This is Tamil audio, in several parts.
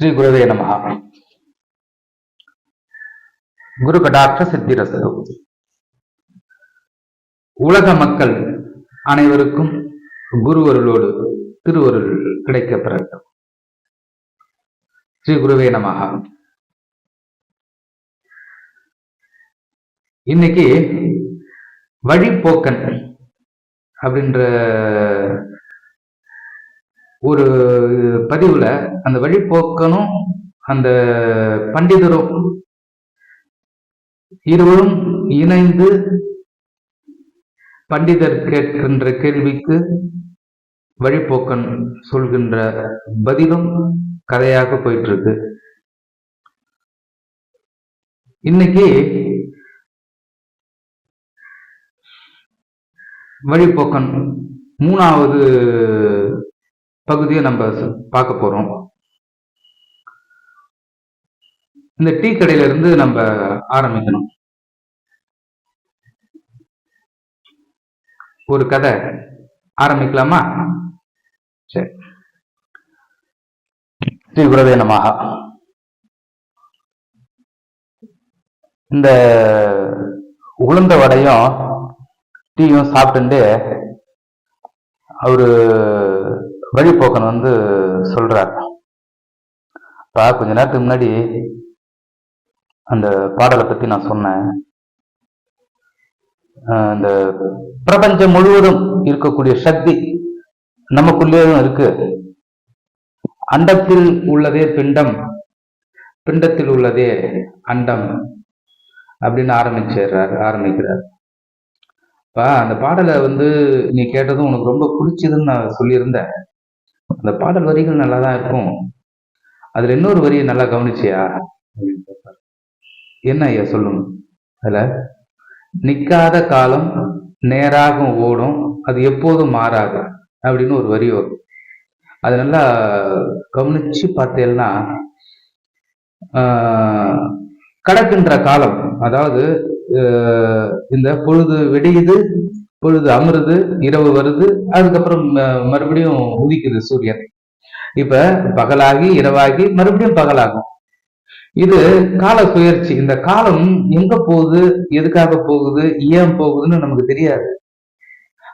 ஸ்ரீ குருவே நமஹா குரு கடாட்ச சித்திரசது உலக மக்கள் அனைவருக்கும் குருவருளோடு திருவருள் கிடைக்க பெறட்டும் ஸ்ரீ குருவே நமஹா இன்னைக்கு வழிபோக்கன் அப்படின்ற ஒரு பதிவுல அந்த வழிபோக்கனும் அந்த பண்டிதரும் இருவரும் இணைந்து பண்டிதர் கேட்கின்ற கேள்விக்கு வழிபோக்கன் சொல்கின்ற பதிலும் கதையாக போயிட்டு இருக்கு இன்னைக்கு வழிபோக்கன் மூணாவது பகுதியை நம்ம பார்க்க போறோம். இந்த டீ கடையில இருந்து நம்ம ஆரம்பிக்கணும். ஒரு கதை. ஆரம்பிக்கலாமா? சரி. ஸ்ரீ குரவே நமஹா. இந்த உளுந்த வடையும் டீயும் சாப்பிட்டுட்டு அவரு வழிபோக்கன் வந்து சொல்றார். அப்பா கொஞ்ச நேரத்துக்கு முன்னாடி அந்த பாடலை பத்தி நான் சொன்னேன். இந்த பிரபஞ்சம் முழுவதும் இருக்கக்கூடிய சக்தி நமக்குள்ளேயும் இருக்கு. அண்டத்தில் உள்ளதே பிண்டம் பிண்டத்தில் உள்ளதே அண்டம் அப்படின்னு ஆரம்பிச்சிடுறாரு ஆரம்பிக்கிறார். அப்பா அந்த பாடலை வந்து நீ கேட்டதும் உனக்கு ரொம்ப பிடிச்சதுன்னு நான் சொல்லியிருந்தேன். அந்த பாடல் வரிகள் நல்லா தான் இருக்கும். அதுல இன்னொரு வரியை நல்லா கவனிச்சியா? அப்படின்னு கேட்பாரு. என்ன ஐயா சொல்லுங்க அதுல நிக்காத காலம் நேராக ஓடும் அது எப்போதும் மாறாது அப்படின்னு ஒரு வரி வரும். அது நல்லா கவனிச்சு பார்த்தேன்னா கடக்கின்ற காலம் அதாவது இந்த பொழுது வெடியுது பொழுது அமருது இரவு வருது அதுக்கப்புறம் ம- மறுபடியும் உதிக்குது சூரியன். இப்ப பகலாகி இரவாகி மறுபடியும் பகலாகும். இது கால சுயற்சி இந்த காலம் எங்க போகுது எதுக்காக போகுது ஏன் போகுதுன்னு நமக்கு தெரியாது.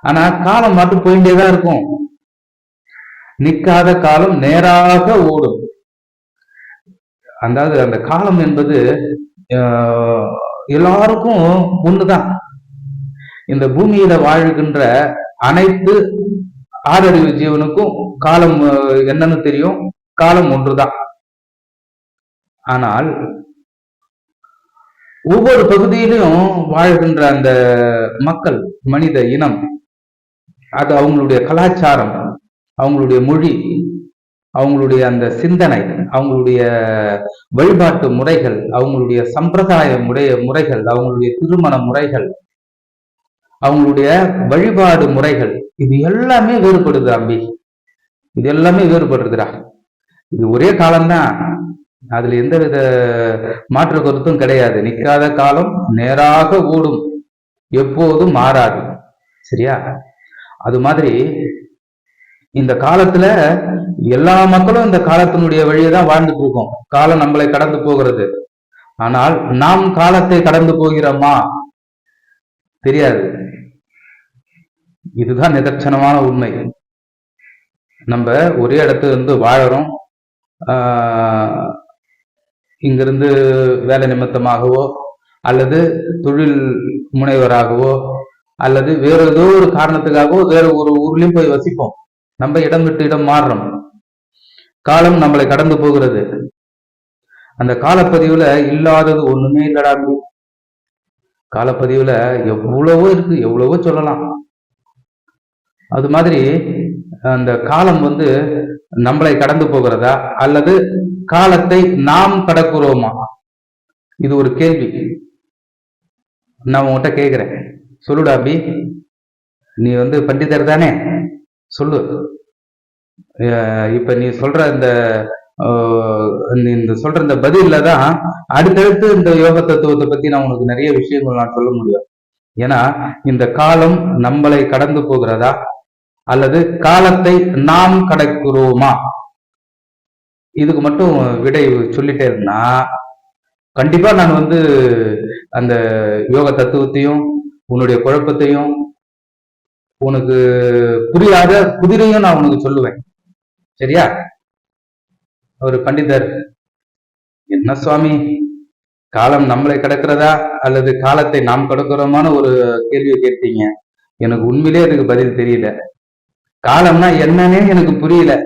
ஆனா காலம் மட்டும் போயிட்டே தான் இருக்கும். நிக்காத காலம் நேராக ஓடும். அதாவது அந்த காலம் என்பது ஆஹ், எல்லாருக்கும் ஒண்ணுதான். இந்த பூமியில வாழ்கின்ற அனைத்து ஆறறிவு ஜீவனுக்கும் காலம் என்னன்னு தெரியும்? காலம் ஒன்றுதான். ஆனால் ஒவ்வொரு பகுதியிலும் வாழ்கின்ற அந்த மக்கள் மனித இனம் அது அவங்களுடைய கலாச்சாரம் அவங்களுடைய மொழி அவங்களுடைய அந்த சிந்தனை அவங்களுடைய வழிபாட்டு முறைகள் அவங்களுடைய சம்பிரதாய முறைய முறைகள் அவங்களுடைய திருமண முறைகள் அவங்களுடைய வழிபாடு முறைகள் இது எல்லாமே வேறுபடுது அம்பி இது எல்லாமே வேறுபடுறதுடா இது ஒரே காலம்தான். அதுல எந்தவித மாற்று கருத்தும் கிடையாது. நிற்காத காலம் நேராக ஓடும். எப்போதும் மாறாது. சரியா? அது மாதிரி இந்த காலத்துல எல்லா மக்களும் இந்த காலத்தினுடைய வழியை தான் வாழ்ந்துட்டு இருக்கோம். காலம் நம்மளை கடந்து போகிறது. ஆனால் நாம் காலத்தை கடந்து போகிறோமா? தெரியாது. இதுதான் நிதர்சனமான உண்மை. நம்ம ஒரே இடத்துல இருந்து வாழறோம். ஆஹ் இங்கிருந்து வேலை நிமித்தமாகவோ அல்லது தொழில் முனைவராகவோ அல்லது வேற ஏதோ ஒரு காரணத்துக்காகவோ வேற ஒரு ஊர்லயும் போய் வசிப்போம். நம்ம இடம் விட்டு இடம் மாறுறோம். காலம் நம்மளை கடந்து போகிறது. அந்த காலப்பதிவுல இல்லாதது ஒண்ணுமே இல்லடா காலப்பதிவுல எவ்வளவோ இருக்கு எவ்வளவோ சொல்லலாம். அது மாதிரி அந்த காலம் வந்து நம்மளை கடந்து போகிறதா அல்லது காலத்தை நாம் கடக்கிறோமா? இது ஒரு கேள்வி. நான் உன்கிட்ட கேட்குறேன். சொல்லுடா அபி. நீ வந்து பண்டிதர் தானே? சொல்லு. இப்ப நீ சொல்ற இந்த இந்த சொல்ற இந்த பதில தான் அடுத்தடுத்து இந்த யோக தத்துவத்தை பத்தி நான் உனக்கு நிறைய விஷயங்கள் நான் சொல்ல முடியும். ஏன்னா இந்த காலம் நம்மளை கடந்து போகிறதா? அல்லது காலத்தை நாம் கடக்கிறோமா? இதுக்கு மட்டும் விடை சொல்லிட்டே இருந்தா கண்டிப்பா நான் வந்து அந்த யோக தத்துவத்தையும் உன்னுடைய குழப்பத்தையும் உனக்கு புரியாத புதிரையும் நான் உனக்கு சொல்லுவேன். சரியா? ஒரு பண்டிதர். என்ன சுவாமி? காலம் நம்மளை கடக்கிறதா? அல்லது காலத்தை நாம் கடக்கிறோமான ஒரு கேள்வியை கேட்டீங்க. எனக்கு உண்மையிலே அதுக்கு பதில் தெரியல. காலம்னா என்னன்னே எனக்கு புரியல.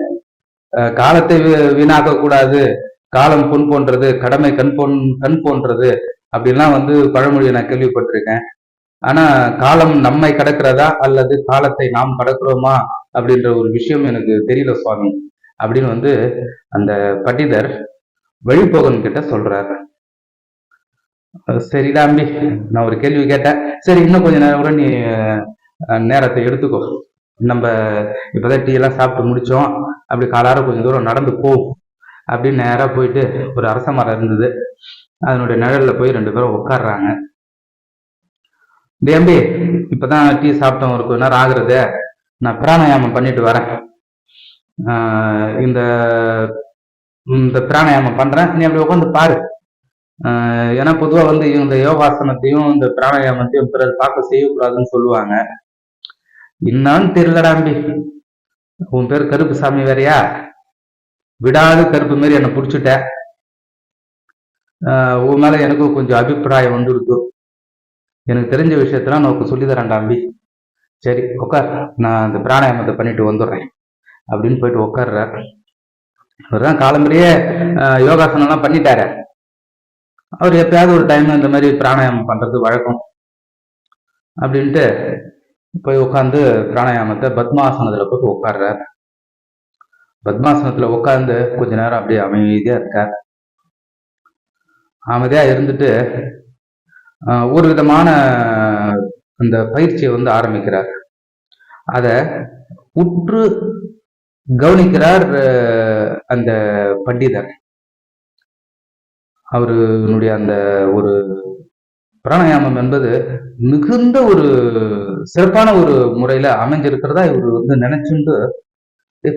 காலத்தை வீ- வீணாக்க கூடாது காலம் பொன் போன்றது கடமை கண் பொன் கண் போன்றது அப்படிலாம் வந்து பழமொழியை நான் கேள்விப்பட்டிருக்கேன். ஆனா காலம் நம்மை கடக்கிறதா? அல்லது காலத்தை நாம் கடக்கிறோமா? அப்படின்ற ஒரு விஷயம் எனக்கு தெரியல சுவாமி. அப்படின்னு வந்து அந்த பட்டிதர் வழிபோகன் கிட்ட சொல்றாரு. அஹ் சரிடா அம்பி நான் ஒரு கேள்வி கேட்டேன். சரி இன்னும் கொஞ்ச நேரம் கூட நீ நேரத்தை எடுத்துக்கோ. நம்ம இப்பதான் டீ எல்லாம் சாப்பிட்டு முடிச்சோம். அப்படி காலார கொஞ்சம் தூரம் நடந்து போ அப்படின்னு நேராக போயிட்டு ஒரு அரச மரம் இருந்தது. அதனுடைய நிழல்ல போய் ரெண்டு பேரும் உட்காடுறாங்க டேய் அம்பி இப்பதான் டீ சாப்பிட்டோம். ஒரு கொஞ்ச நேரம் ஆகுறது. நான் பிராணாயாமம் பண்ணிட்டு வரேன். இந்த இந்த பிராணாயாமம் பண்றேன். நீ அப்படி உட்காந்து பாரு. ஏன்னா பொதுவா வந்து இந்த யோகாசனத்தையும் இந்த பிராணாயாமத்தையும் பிறர் பார்க்க செய்யக்கூடாதுன்னு சொல்லுவாங்க. என்னன்னு தெரியலடா அம்பி. உன் பேர் கருப்பு சாமி வேறயா? விடாது கருப்பு மாரி என்னை பிடிச்சிட்ட. உன் மேல எனக்கும் கொஞ்சம் அபிப்பிராயம் வந்துருக்கு எனக்கு தெரிஞ்ச விஷயத்தெல்லாம் நான் உனக்கு சொல்லி தரேன்டாம்பி சரி உட்கார் நான் அந்த பிராணாயாமத்தை பண்ணிட்டு வந்துடுறேன். அப்படின்னு போயிட்டு உட்காடுறார் அவர் தான் காலம்பரியே யோகாசனம்லாம் பண்ணிட்டாரு. அவர் எப்பயாவது ஒரு டைம் இந்த மாதிரி பிராணாயாமம் பண்றது வழக்கம். அப்படின்ட்டு போய் உட்காந்து பிராணாயாமத்தை பத்மாசனத்துல போட்டு உட்காடுறார் பத்மாசனத்துல உட்காந்து கொஞ்ச நேரம் அப்படியே அமைதியா இருக்கார். அமைதியா இருந்துட்டு ஒரு விதமான அந்த பயிற்சியை வந்து ஆரம்பிக்கிறார். அத உற்று கவனிக்கிறார் அந்த பண்டிதர். அவருடைய அந்த ஒரு பிராணாயாமம் என்பது மிகுந்த ஒரு சிறப்பான ஒரு முறையில அமைஞ்சிருக்கிறதா இவர் வந்து நினைச்சுண்டு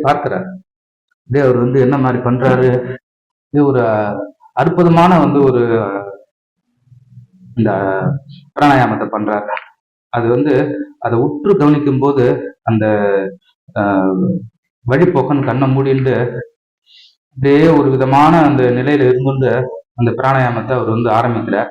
பார்க்கிறார். அப்படியே அவர் வந்து என்ன மாதிரி பண்றாரு? இது ஒரு அற்புதமான வந்து ஒரு இந்த பிராணாயாமத்தை பண்றாரு. அது வந்து அதை உற்று கவனிக்கும் போது அந்த வழிபோக்கன் கண்ணை மூடிண்டு அப்படியே ஒரு விதமான அந்த நிலையில இருந்து அந்த பிராணாயாமத்தை அவர் வந்து ஆரம்பிக்கிறார்.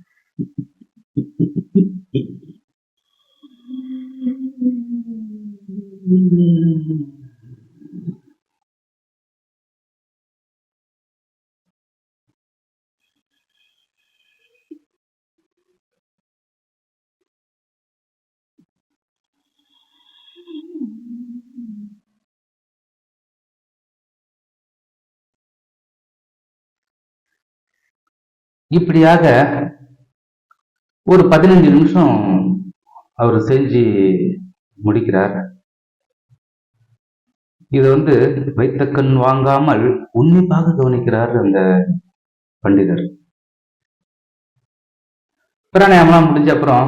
இப்படியாக ஒரு பதினஞ்சு நிமிஷம் அவர் செஞ்சு முடிக்கிறார். இது வந்து வைத்த கண் வாங்காமல் உன்னிப்பாக கவனிக்கிறார் அந்த பண்டிதர். பிராணாயாமம்லாம் முடிஞ்ச அப்புறம்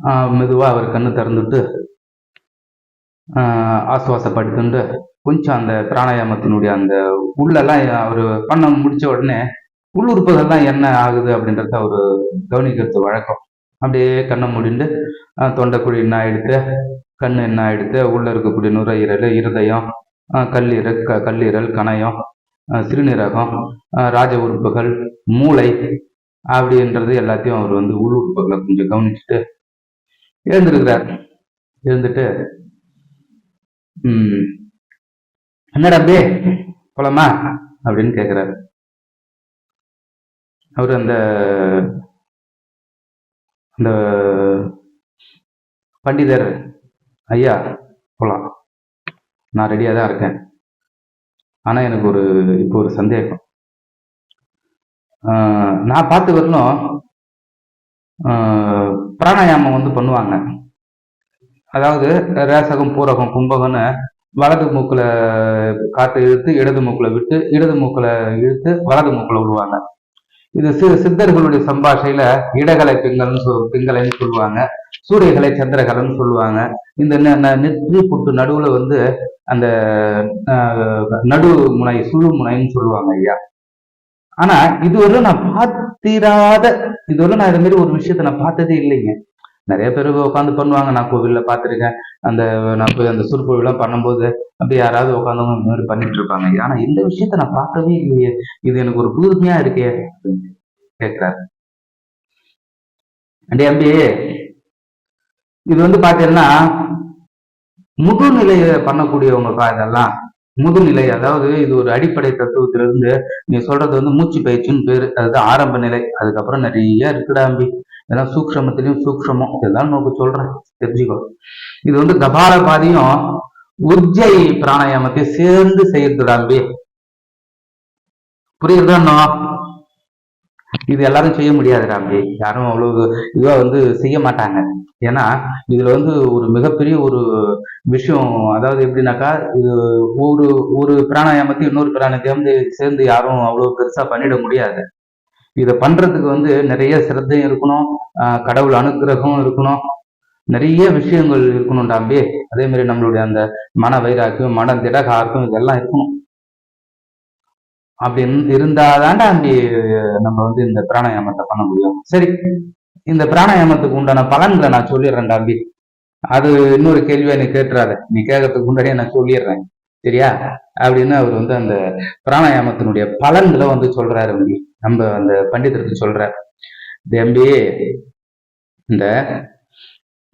ஆஹ், மெதுவா அவர் கண்ணு திறந்துட்டு ஆஹ், கொஞ்சம் அந்த பிராணாயாமத்தினுடைய அந்த உள்ளெல்லாம் அவர் பண்ண முடிச்ச உடனே உள்ளுறுப்புகள்லாம் என்ன ஆகுது அப்படின்றத அவர் கவனிக்கிறது வழக்கம். அப்படியே கண்ணை மூடிண்டு தொண்டைக்குழி என்ன ஆயிடுத்து கண் என்ன ஆயிடுத்து உள்ள இருக்கக்கூடிய நுரையீரல் இருதயம் கல்லீரல் க கல்லீரல் கணையம் சிறுநீரகம் ராஜ உறுப்புகள் மூளை அப்படின்றது எல்லாத்தையும் அவர் வந்து உள்ளுறுப்புகளை கொஞ்சம் கவனிச்சுட்டு எழுந்திருக்கிறார். எழுந்துட்டு என்னடா பே போலாமா அப்படின்னு கேட்குறாரு அவர் அந்த அந்த பண்டிதர் ஐயா போலாம். நான் ரெடியாக தான் இருக்கேன். ஆனால் எனக்கு ஒரு இப்போ ஒரு சந்தேகம். நான் பார்த்து வரணும். பிராணாயாமம் வந்து பண்ணுவாங்க. அதாவது ரேசகம் பூரகம் கும்பகம்னு வலது மூக்கில் காற்றை இழுத்து இடது மூக்கில் விட்டு இடது மூக்கில் இழுத்து வலது மூக்கில் விடுவாங்க இது சி சித்தர்களுடைய சம்பாஷையில இடகலை பெண்கள்னு சொல் பெண்களைன்னு சொல்லுவாங்க. சூரியகலை சந்திரகலைன்னு சொல்லுவாங்க. இந்த நெற்றி புட்டு நடுவுல வந்து அந்த ஆஹ், நடு முனை சுழு முனைன்னு சொல்லுவாங்க ஐயா. ஆனா இதுவரை நான் பார்த்திராத இதுவரை நான் இது மாதிரி ஒரு விஷயத்த நான் பார்த்ததே இல்லைங்க. நிறைய பேர் உட்காந்து பண்ணுவாங்க. நான் கோவில்ல பாத்திருக்கேன் அந்த நான் போய் அந்த சுருப்பொழிலாம் பண்ணும்போது அப்படி யாராவது உட்காந்து இந்த மாதிரி பண்ணிட்டு இருப்பாங்க. ஆனா இந்த விஷயத்த நான் பார்க்கவே இல்லையே. இது எனக்கு ஒரு புதுமையா இருக்கே கேட்கிறாரு அண்டே அம்பி இது வந்து பாத்தீங்கன்னா முதுநிலையை பண்ணக்கூடியவங்கப்பா இதெல்லாம். முதுநிலை அதாவது இது ஒரு அடிப்படை தத்துவத்திலிருந்து நீ சொல்றது வந்து மூச்சு பயிற்சின்னு பேரு. அதுதான் ஆரம்ப நிலை. அதுக்கப்புறம் நிறைய இருக்குடா அம்பி. இதெல்லாம் சூக்ஷமத்திலையும் சூக்ஷமம். இதெல்லாம் நமக்கு சொல்றேன். தெரிஞ்சுக்கோ. இது வந்து கபாலபாதியும் உஜ்ஜை பிராணாயாமத்தையும் சேர்ந்து செய்யறதுடா அம்பி புரியுறதா இது எல்லாரும் செய்ய முடியாது ராம்பி யாரும் அவ்வளவு இதுவா வந்து செய்ய மாட்டாங்க. ஏன்னா இதுல வந்து ஒரு மிகப்பெரிய ஒரு விஷயம் அதாவது எப்படின்னாக்கா இது ஒரு ஒரு பிராணாயாமத்தையும் இன்னொரு பிராணத்தையும் வந்து சேர்ந்து யாரும் அவ்வளவு பெருசா பண்ணிட முடியாது. இதை பண்றதுக்கு வந்து நிறைய சிரத்தையும் இருக்கணும். ஆஹ் கடவுள் அனுக்கிரகம் இருக்கணும். நிறைய விஷயங்கள் இருக்கணும் டாம்பி அதே மாதிரி நம்மளுடைய அந்த மன வைராக்கியம் மன திடகார்த்தம் இதெல்லாம் இருக்கணும். அப்படி இருந்- இருந்தாதான்டா அப்படி நம்ம வந்து இந்த பிராணாயாமத்தை பண்ண முடியும். சரி இந்த பிராணாயாமத்துக்கு உண்டான பலன்களை நான் சொல்லிடுறேன் டாம்பி அது இன்னொரு கேள்வியா நீ கேட்டுறாத. நீ கேட்கறதுக்கு முன்னாடியே நான் சொல்லிடுறேன். சரியா? அப்படின்னு அவர் வந்து அந்த பிராணாயாமத்தினுடைய பலன்களை வந்து சொல்றாரு அம்பி. நம்ம அந்த பண்டிதருக்கு சொல்ற தம்பி இந்த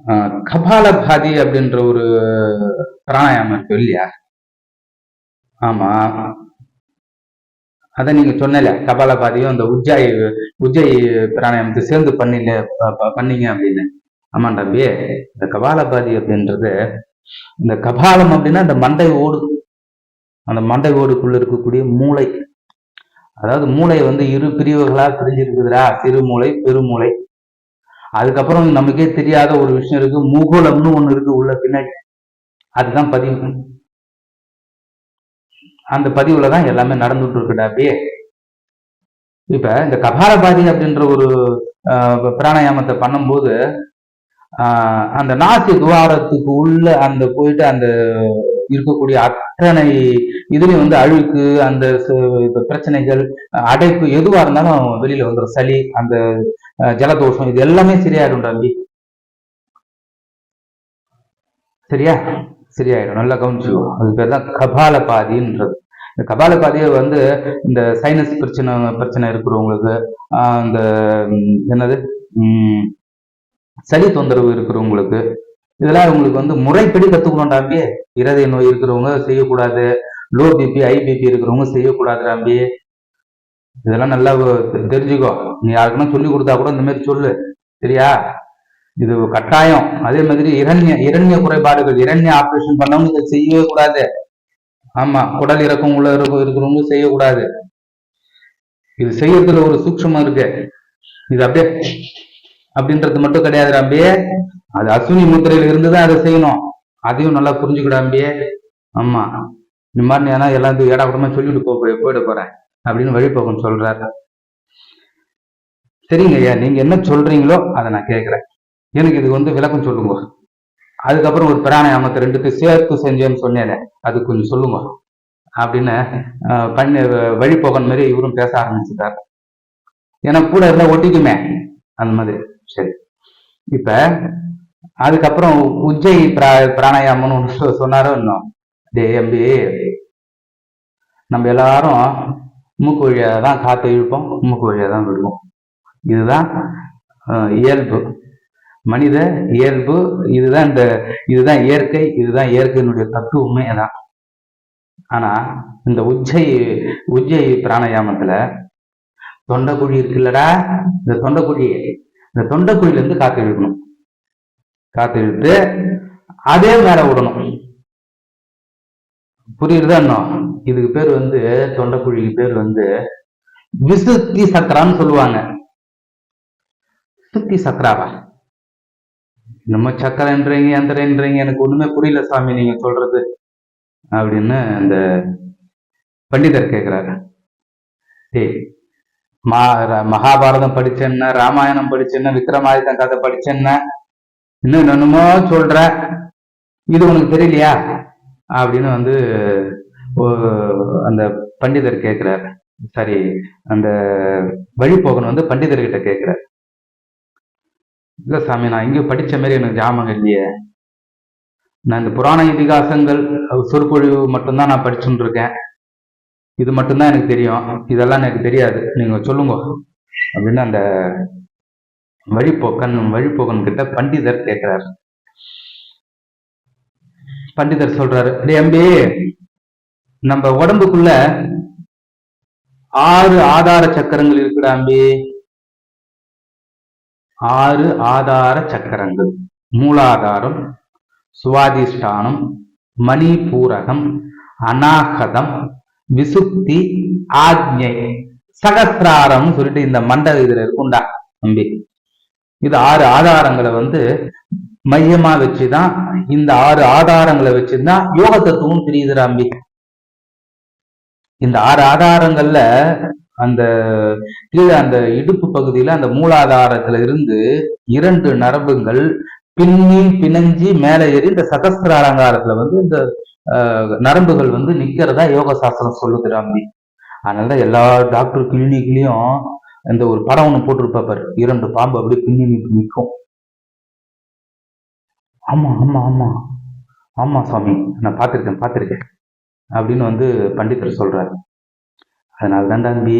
ஆஹ், கபாலபாதி அப்படின்ற ஒரு பிராணாயாமம் இருக்கு இல்லையா? ஆமா. அதை நீங்க சொன்னல கபாலபாதியும் அந்த உஜ்ஜாய் உஜ்ஜை பிராணாயாமத்தை சேர்ந்து பண்ணில பண்ணீங்க அப்படின்னு. ஆமா தம்பி இந்த கபாலபாதி அப்படின்றது இந்த கபாலம் அப்படின்னா இந்த மண்டை ஓடு. அந்த மண்டை ஓடுக்குள்ள இருக்கக்கூடிய மூளை. அதாவது மூளை வந்து இரு பிரிவுகளா பிரிஞ்சிருக்குதுரா சிறுமூளை பெருமூளை. அதுக்கப்புறம் நமக்கே தெரியாத ஒரு விஷயம் இருக்கு. முகுளம்னு ஒண்ணு இருக்கு உள்ள பின்னாடி. அதுதான் பதிவு. அந்த பதிவுல தான் எல்லாமே நடந்துட்டு இருக்குடா அப்படியே இப்ப இந்த கபாலபாதி அப்படின்ற ஒரு பிராணாயாமத்தை பண்ணும்போது ஆஹ், அந்த நாசி துவாரத்துக்கு உள்ள அந்த போயிட்டு அந்த இருக்கக்கூடிய அத்தனை இதுலயும் வந்து அழுக்கு அந்த பிரச்சனைகள் அடைப்பு எதுவா இருந்தாலும் வெளியில வந்துடும் சளி அந்த ஜலதோஷம் இது எல்லாமே சரியாயிடும் தம்பி. சரியா? சரியாயிடும். நல்லா கவனிச்சுக்கோ. அது பேர் தான் கபாலபாதின்றது. இந்த கபாலபாதியை வந்து இந்த சைனஸ் பிரச்சனை பிரச்சனை இருக்கிறவங்களுக்கு அந்த என்னது? சளி தொந்தரவு இருக்கிறவங்களுக்கு இதெல்லாம் உங்களுக்கு வந்து முறைப்படி கத்துக்கணும் தம்பி. இருதய நோய் இருக்கிறவங்க செய்யக்கூடாது. லோ பிபி ஹை பிபி இருக்கிறவங்க செய்யக்கூடாது தம்பி. இதெல்லாம் நல்லா தெரிஞ்சுக்கோ. நீ யாருக்குன்னா சொல்லி கொடுத்தா கூட இந்த மாதிரி சொல்லு. சரியா? இது கட்டாயம். அதே மாதிரி இரண்ய இரண்ய குறைபாடுகள் இரண்ய ஆப்ரேஷன் பண்ணவங்க இதை செய்யவே கூடாது. ஆமா குடல் இறக்கம் உள்ள இருக்கிறவங்க செய்யக்கூடாது. இது செய்யறதுல ஒரு சூக்ஷமம் இருக்கு. இது அப்படியே அப்படின்றது மட்டும் கிடையாது அம்பியே அது அஸ்வினி முத்திரையில இருந்து தான் அதை செய்யணும். அதையும் நல்லா புரிஞ்சுக்கிட அம்பியே ஆமா. இந்த மாதிரி ஏன்னா எல்லாத்தையும் ஏடா கூடமா சொல்லிட்டு போ போய் போயிட போறேன் அப்படின்னு வழிபோக்கன் சொல்றாரு. சரிங்க ஐயா நீங்க என்ன சொல்றீங்களோ அதை நான் கேட்கிறேன் எனக்கு இதுக்கு வந்து விளக்கம் சொல்லுங்க. அதுக்கப்புறம் ஒரு பிராணாயாமத்தை ரெண்டுக்கு சேர்த்து செஞ்சேன்னு சொன்னேனே அது கொஞ்சம் சொல்லுங்க. அப்படின்னு ஆஹ், பண்ணி வழிபோகன் மாதிரி இவரும் பேச ஆரம்பிச்சுட்டார். ஏன்னா கூட இருந்தா ஒட்டிக்குமே அந்த மாதிரி. சரி. இப்ப அதுக்கப்புறம் உஜ்ஜை பிரா பிராணாயாமம்னு ஒன்று சொன்னாரோ இன்னும்? டே எம்பி நம்ம எல்லாரும் மூக்கு வழியாக தான் காற்றை இழுப்போம் மூக்கு வழியாக தான் விடுவோம். இதுதான் ஆஹ், இயல்பு. மனித இயல்பு இதுதான் இந்த இதுதான் இயற்கை இதுதான் இயற்கையினுடைய தத்துவமே தான் ஆனா இந்த உஜ்ஜை உஜ்ஜை பிராணாயாமத்துல தொண்டைக்குழி இருக்குல்லடா இந்த தொண்டைக்குழி இந்த தொண்டைக்குழில இருந்து காத்து இழுக்கணும். காத்து இழுத்து அதே மேல விடணும் புரியுறதா இன்னும் இதுக்கு பேர் வந்து தொண்டைக்குழிக்கு பேர் வந்து விசுத்தி சக்கரான்னு சொல்லுவாங்க. சுத்தி சக்கராவா? நம்ம சக்கரன்றீங்க எந்திரன்றீங்க எனக்கு ஒண்ணுமே புரியல சாமி நீங்க சொல்றது. அப்படின்னு அந்த பண்டிதர் கேட்கிறாரு சரி மா மகாபாரதம் படிச்சேன்ன ராமாயணம் படிச்சேன்ன விக்ரமாதித்தன் கதை படிச்சேன்ன இன்னும் என்னென்னமோ சொல்ற. இது உனக்கு தெரியலையா? அப்படின்னு வந்து ஓ- அந்த பண்டிதர் கேட்கிறார் சரி அந்த வழிபோகன் வந்து பண்டிதர்கிட்ட கேட்கிறார் இல்ல சாமி நான் இங்க படிச்ச மாதிரி எனக்கு ஜாமங்க இல்லையே. நான் இந்த புராண இதிகாசங்கள் சொற்பொழிவு மட்டும்தான் நான் படிச்சுட்டு இருக்கேன். இது மட்டும்தான் எனக்கு தெரியும். இதெல்லாம் எனக்கு தெரியாது. நீங்க சொல்லுங்க. அப்படின்னு அந்த வழிபோக்கன் வழிபோக்கன் கிட்ட பண்டிதர் கேட்கிறார் பண்டிதர் சொல்றாரு எம்பி நம்ம உடம்புக்குள்ள ஆறு ஆதார சக்கரங்கள் இருக்குடா அம்பி. ஆறு ஆதார சக்கரங்கள். மூலாதாரம் சுவாதிஷ்டானம் மணிபூரகம் அநாகதம் விசுப்தி ஆக்ஞை சகசிராரம் சொல்லிட்டு இந்த மண்டல இதுல இருக்கும்டா தம்பி. இது ஆறு ஆதாரங்களை வந்து மையமா வச்சுதான் இந்த ஆறு ஆதாரங்களை வச்சுதான் யோக தத்துவம் தெரியுது அம்பி இந்த ஆறு ஆதாரங்கள்ல அந்த கீழே அந்த இடுப்பு பகுதியில அந்த மூலாதாரத்துல இருந்து இரண்டு நரம்புகள் பின்னி பிணைஞ்சி மேல ஏறி இந்த சகஸ்திர அலங்காரத்துல வந்து இந்த நரம்புகள் வந்து நிக்கிறதா யோக சாஸ்திரம் சொல்லுது ராம்பி அதனால எல்லா டாக்டர் கிளினிக்லயும் இந்த ஒரு படம் ஒண்ணு போட்டிருப்பாப்பாரு இரண்டு பாம்பு அப்படியே பின்னி நிற்கும் ஆமா ஆமா ஆமா. ஆமா சுவாமி நான் பார்த்திருக்கேன் பார்த்திருக்கேன். அப்படின்னு வந்து பண்டிதர் சொல்றாரு. அதனால தான் தம்பி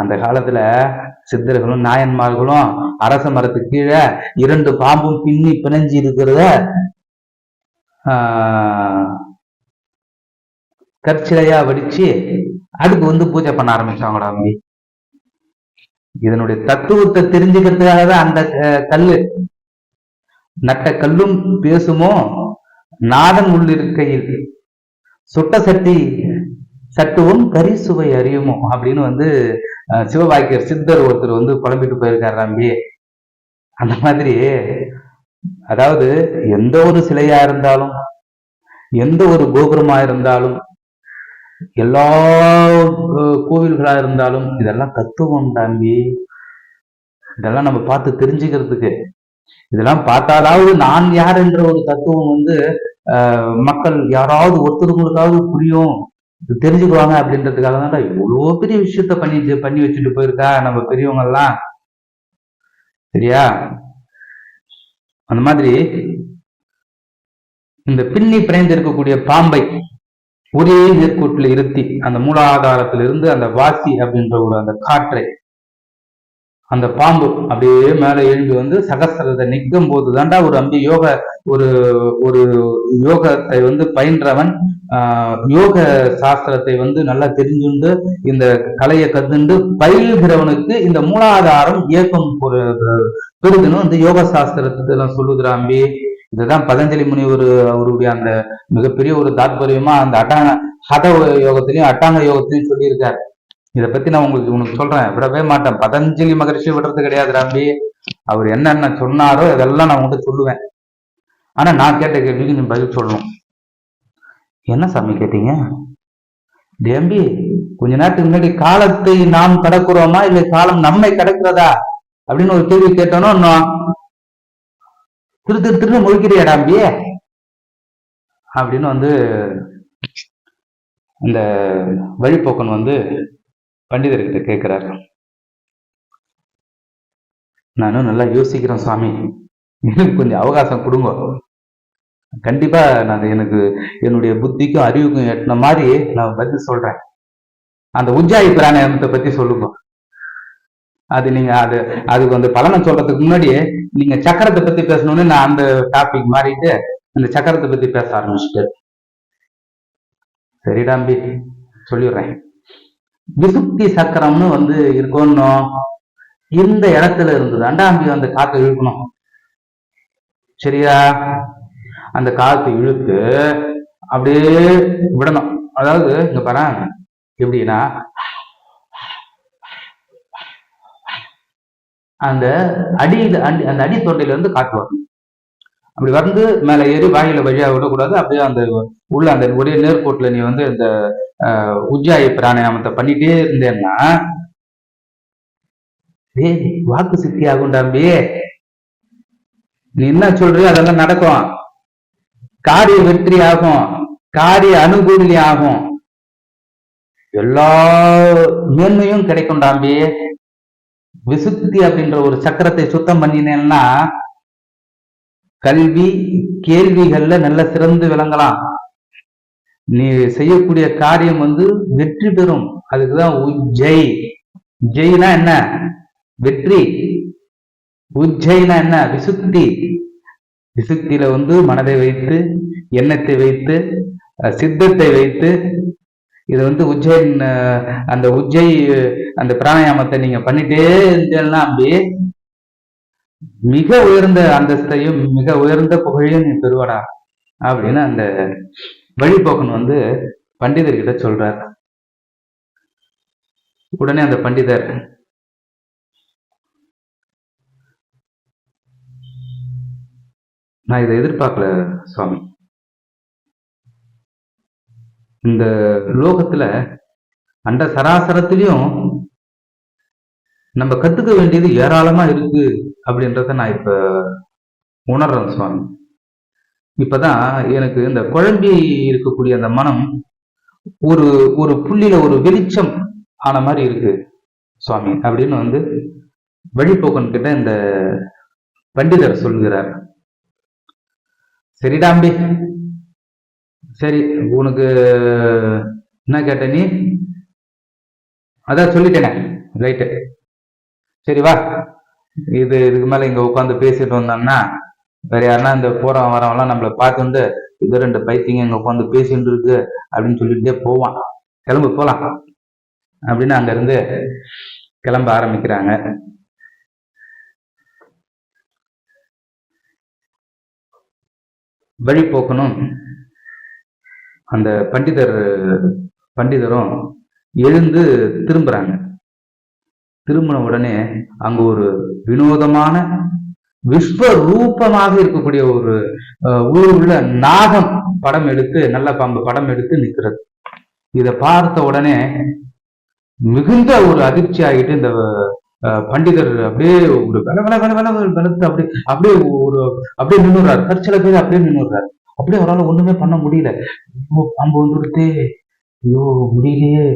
அந்த காலத்துல சித்தர்களும் நாயன்மார்களும் அரச மரத்துக்கு கீழே இரண்டு பாம்பும் பின்னி பிணைஞ்சு இருக்கிறத ஆஹ், கற்சிலையா வடிச்சு அதுக்கு வந்து பூஜை பண்ண ஆரம்பிச்சாங்களா அம்பி இதனுடைய தத்துவத்தை தெரிஞ்சுக்கிறதுக்காக தான் அந்த கல்லு நட்ட கல்லும் பேசுமோ? நாதன் உள்ளிருக்கையில் சுட்ட சட்டி சட்டுவும் கரி சுவை அறியுமோ? அப்படின்னு வந்து சிவபாக்கியர் சித்தர் ஒருத்தர் வந்து புலம்பிட்டு போயிருக்காரு தம்பி. அந்த மாதிரி அதாவது எந்த ஒரு சிலையா இருந்தாலும் எந்த ஒரு கோபுரமா இருந்தாலும் எல்லா கோவில்களா இருந்தாலும் இதெல்லாம் தத்துவம் தாம்பி இதெல்லாம் நம்ம பார்த்து தெரிஞ்சுக்கிறதுக்கு. இதெல்லாம் பார்த்தாலாவது நான் யார் என்ற ஒரு தத்துவம் வந்து ஆஹ், மக்கள் யாராவது ஒருத்தருங்களுக்காவது புரியும். தெரிஞ்சுக்குவாங்க அப்படின்றதுக்காக தான் இவ்வளோ பெரிய விஷயத்த பண்ணி பண்ணி வச்சுட்டு போயிருக்கா நம்ம பெரியவங்க எல்லாம் சரியா? அந்த மாதிரி இந்த பின்னி பிணைந்து இருக்கக்கூடிய பாம்பை ஒரே நேர்கோட்டில் இருத்தி அந்த மூலாதாரத்திலிருந்து அந்த வாசி அப்படின்ற ஒரு அந்த காற்றை அந்த பாம்பு அப்படியே மேலே எழுந்து வந்து சகசரத்தை நிற்கும் போது தாண்டா ஒரு அம்பி யோக ஒரு ஒரு யோகத்தை வந்து பயின்றவன் யோக சாஸ்திரத்தை வந்து நல்லா தெரிஞ்சுண்டு இந்த கலையை கத்துண்டு பயில்கிறவனுக்கு இந்த மூலாதாரம் இயக்கம் ஒரு- பெறுதுன்னு வந்து யோக சாஸ்திரத்துல சொல்லுதுடா அம்பி இதுதான் பதஞ்சலி முனிவர் அவருடைய அந்த மிகப்பெரிய ஒரு தாற்பயமா அந்த அட்டாங்க ஹத யோகத்திலையும் அட்டாங்க யோகத்திலையும் சொல்லியிருக்காரு. இதை பத்தி நான் உங்களுக்கு உனக்கு சொல்றேன். விடவே மாட்டேன். பதஞ்சலி மகரிஷி விடுறது கிடையாது ராம்பி. அவர் என்னென்ன சொன்னாரோ இதெல்லாம் நான் உங்கள்கிட்ட சொல்லுவேன். ஆனா நான் கேட்ட கேள்விக்கு நீ பதில் சொல்லணும். என்ன சாமி கேட்டீங்க? டேம்பி கொஞ்ச நேரத்துக்கு முன்னாடி காலத்தை நாம் கடக்கிறோமா? இல்லை காலம் நம்மை கடக்கிறதா? அப்படின்னு ஒரு கேள்வி கேட்டோன்னா இன்னும் திரு திரு திருன்னு முழிக்கிறியாடாம்பி அப்படின்னு வந்து இந்த வழிபோக்கன் வந்து பண்டிதர்கிட்ட கேட்கிறார் நானும் நல்லா யோசிக்கிறேன் சுவாமி எனக்கு கொஞ்சம் அவகாசம் கொடுங்க. கண்டிப்பா நான் எனக்கு என்னுடைய புத்திக்கும் அறிவுக்கும் எட்டின மாதிரி நான் பதில் சொல்றேன். அந்த உஜ்ஜாயி பிராணத்தை பத்தி சொல்லுங்க. அது நீங்க அது அதுக்கு வந்து பலனை சொல்றதுக்கு முன்னாடி நீங்க சக்கரத்தை பத்தி பேசணும்னு நான் அந்த டாபிக் மாறிட்டு அந்த சக்கரத்தை பத்தி பேச ஆரம்பிச்சுட்டு. சரிடாம்பி சொல்லிடுறேன். விசுக்தி சக்கரம்னு வந்து இருக்கணும். இந்த இடத்துல இருந்து தாண்டாம்பி அந்த காத்தை இழுக்கணும். சரியா? அந்த காத்து இழுத்து அப்படியே விடணும். அதாவது இங்க பாரு எப்படின்னா அந்த அடியில அடி அந்த அடி தொண்டையில இருந்து காத்து அப்படி வந்து மேல ஏறி வாயில வழியா விடக்கூடாது. அப்படியே அந்த உள்ள அந்த ஒரே நேர்கோட்டுல நீ வந்து இந்த உஜ்ஜாயி பிராணாயாமத்தை பண்ணிட்டே இருந்தேன்னா ஏய் வாக்கு சித்தி ஆகும் தம்பி. நீ என்ன சொல்றியோ அதெல்லாம் நடக்கும். காரிய வெற்றி ஆகும். காரிய அனுகூலி ஆகும். எல்லா மேன்மையும் கிடைக்கும் டாம்பி விசுத்தி அப்படின்ற ஒரு சக்கரத்தை சுத்தம் பண்ணினேன்னா கல்வி கேள்விகள்ல நல்ல சிறந்து விளங்கலாம். நீ செய்யக்கூடிய காரியம் வந்து வெற்றி பெறும். அதுக்குதான் உஜ்ஜை ஜெய்னா என்ன? வெற்றி. உஜ்ஜைனா என்ன? விசுத்தி. விசுத்தியில வந்து மனதை வைத்து எண்ணத்தை வைத்து சித்தத்தை வைத்து இது வந்து உஜ்ஜைன் அந்த உஜ்ஜை அந்த பிராணாயாமத்தை நீங்க பண்ணிட்டே இருந்தீங்கன்னா அப்படியே மிக உயர்ந்த அந்தஸ்தையும் மிக உயர்ந்த புகழையும் நீ பெறுவடா அப்படின்னு அந்த வழிபோக்கன் வந்து பண்டிதர்கிட்ட சொல்றார். உடனே அந்த பண்டிதர் நான் இதை எதிர்பார்க்கல சுவாமி. இந்த லோகத்துல அந்த சராசரத்திலையும் நம்ம கத்துக்க வேண்டியது ஏராளமா இருக்கு அப்படின்றத நான் இப்ப உணர்றேன் சுவாமி. இப்பதான் எனக்கு இந்த குழம்பி இருக்கக்கூடிய அந்த மனம் ஒரு ஒரு புள்ளியில ஒரு வெளிச்சம் ஆன மாதிரி இருக்கு சுவாமி அப்படின்னு வந்து வழிபோக்கன் கிட்ட இந்த பண்டிதர் சொல்கிறார் சரிடாம்பி. சரி உனக்கு என்ன கேட்ட நீ? அதான் சொல்லிட்டேனே. ரைட்டு சரி வா. இது இதுக்கு மேல இங்க உட்காந்து பேசிட்டு வந்தோம்னா வேற யாருன்னா இந்த போறவன் வரவெல்லாம் நம்மளை பார்த்து வந்து இது ரெண்டு பைத்தியங்க இங்க உட்காந்து பேசிட்டு இருக்கு அப்படின்னு சொல்லிட்டே போவான். கிளம்பு போலாம். அப்படின்னு அங்க இருந்து கிளம்ப ஆரம்பிக்கிறாங்க. வழி போக்கணும் அந்த பண்டிதர் பண்டிதரும் எழுந்து திரும்புறாங்க. திரும்பின உடனே அங்க ஒரு வினோதமான விஸ்வரூபமாக இருக்கக்கூடிய ஒரு அஹ், நாகம் படம் எடுத்து நல்ல பாம்பு படம் எடுத்து நிற்கிறது. இதை பார்த்த உடனே மிகுந்த ஒரு அதிர்ச்சி ஆகிட்டு இந்த பண்டிதர் அப்படியே ஒரு வில வில வில வில வளர்த்து அப்படியே அப்படியே ஒரு அப்படியே நின்றுறாரு சில பேர் அப்படியே நின்றுறாரு அப்படியே அவரால் ஒண்ணுமே பண்ண முடியல. ஐயோ பாம்பு வந்துடுதே. ஐயோ முடியலையே.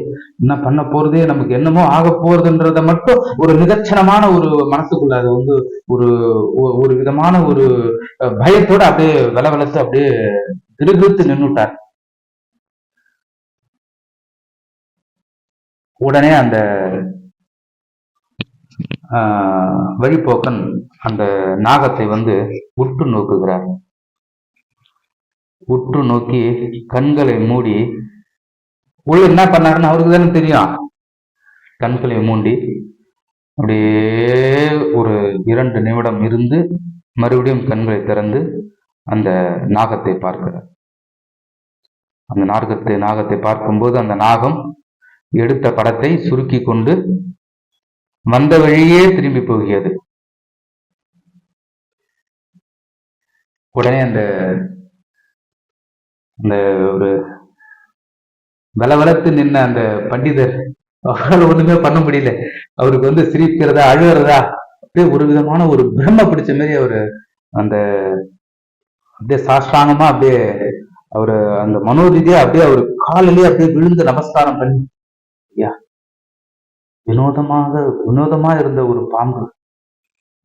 என்ன பண்ண போறதே? நமக்கு என்னமோ ஆக போறதுன்றத மட்டும் ஒரு நிதர்சனமான ஒரு மனசுக்குள்ள அது வந்து ஒரு ஒரு விதமான ஒரு பயத்தோட அப்படியே வில வளர்த்து அப்படியே திருகிருத்து நின்றுட்டார் உடனே அந்த ஆஹ், அந்த நாகத்தை வந்து உற்று நோக்குகிறார். உற்று நோக்கி கண்களை மூடி உள்ள என்ன பண்ணாருன்னு அவருக்கு தானே தெரியும். கண்களை மூடி அப்படியே ஒரு இரண்டு நிமிடம் இருந்து மறுபடியும் கண்களை திறந்து அந்த நாகத்தை பார்க்கிறார். அந்த நாகத்தை நாகத்தை பார்க்கும்போது அந்த நாகம் எடுத்த படத்தை சுருக்கி கொண்டு வந்த வழியே திரும்பி போகிறது. உடனே அந்த அந்த ஒரு வளவளத்து நின்ன அந்த பண்டிதர் அவரால் ஒண்ணுமே பண்ண முடியல. அவருக்கு வந்து சிரிக்கிறதா அழுகிறதா அப்படியே ஒரு விதமான ஒரு பிரம்ம பிடிச்ச மாதிரி அவரு அந்த அப்படியே சாஷ்டாங்கமா அப்படியே அவரு அந்த மனோரீதியா அப்படியே அவர் காலிலேயே அப்படியே விழுந்து நமஸ்காரம் பண்ணி ஐயா வினோதமாக வினோதமா இருந்த ஒரு பாம்பு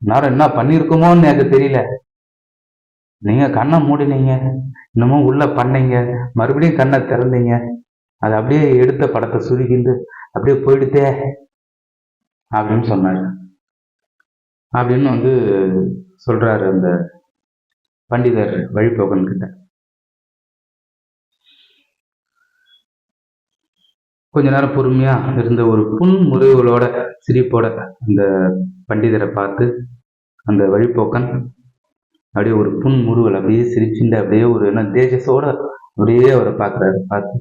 நேரம் என்ன பண்ணிருக்குமோன்னு எனக்கு தெரியல. நீங்க கண்ணை மூடினீங்க. இன்னமும் உள்ள பண்ணீங்க. மறுபடியும் கண்ணை திறந்தீங்க. அது அப்படியே எடுத்த படத்தை சுருகிந்து அப்படியே போயிடுதே அப்படின்னு சொன்னாரு. அப்படின்னு வந்து சொல்றாரு அந்த பண்டிதர் வழிபோகன் கிட்ட. கொஞ்ச நேரம் பொறுமையா இருந்த ஒரு புன்முறுவலோட சிரிப்போட அந்த பண்டிதரை பார்த்து அந்த வழிபோக்கன் அப்படியே ஒரு புன்முறுவல் அப்படியே சிரிச்சுண்டு அப்படியே ஒரு என்ன தேஜஸோட அப்படியே அவரை பார்க்குறாரு. பார்த்து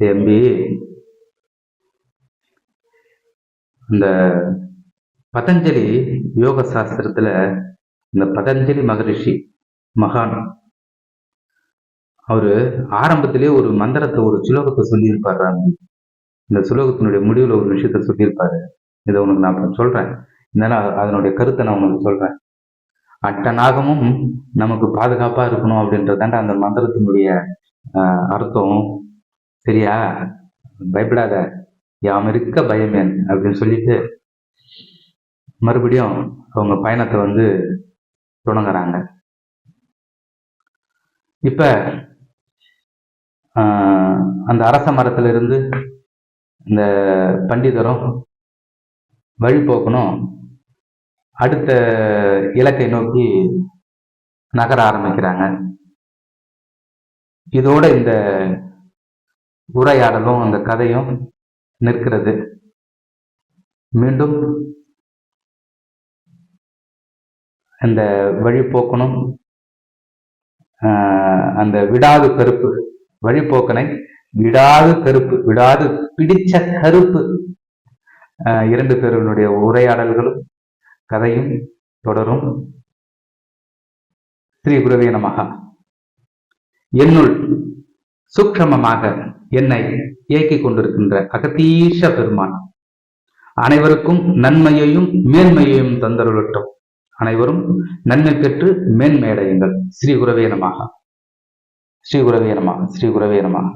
தம்பி இந்த பதஞ்சலி யோக சாஸ்திரத்துல இந்த பதஞ்சலி மகரிஷி மகான் அவரு ஆரம்பத்திலே ஒரு மந்திரத்தை ஒரு சுலோகத்தை சொல்லியிருப்பாரு இந்த சுலோகத்தினுடைய முடிவுல ஒரு விஷயத்த சொல்லியிருப்பாரு. இதை உனக்கு நான் சொல்றேன். இதனால அதனுடைய கருத்தை நான் உனக்கு சொல்றேன். அட்ட நாகமும் நமக்கு பாதுகாப்பா இருக்கணும் அப்படின்றதாண்ட அந்த மந்திரத்தினுடைய அர்த்தம். சரியா? பயப்படாத. யாம் இருக்க பயமேன் அப்படின்னு சொல்லிட்டு மறுபடியும் அவங்க பயணத்தை வந்து தொடங்குறாங்க. இப்ப ஆஹ், அந்த அரச மரத்துல இருந்து இந்த பண்டிதரும் வழி போக்கணும் அடுத்த இலக்கை நோக்கி நகர ஆரம்பிக்கிறாங்க. இதோட இந்த உரையாடலும் அந்த கதையும் நிற்கிறது. மீண்டும் அந்த வழிபோக்கணும் ஆஹ், அந்த விடாது கருப்பு வழிபோக்கனை விடாது கருப்பு விடாது பிடிச்ச கருப்பு இரண்டு பேருடைய உரையாடல்களும் கதையும் தொடரும். ஸ்ரீ குருவே நமகா என்னுள் சூக்ஷமமாக என்னை இயக்கிக் கொண்டிருக்கின்ற அகத்தீஷ பெருமான். அனைவருக்கும் நன்மையையும் மேன்மையையும் தந்தருளட்டும். அனைவரும் நன்மை பெற்று மேன்மையடையுங்கள். ஸ்ரீ குரவே நமகா ஸ்ரீ குரவே நமகா ஸ்ரீ குரவே நமகா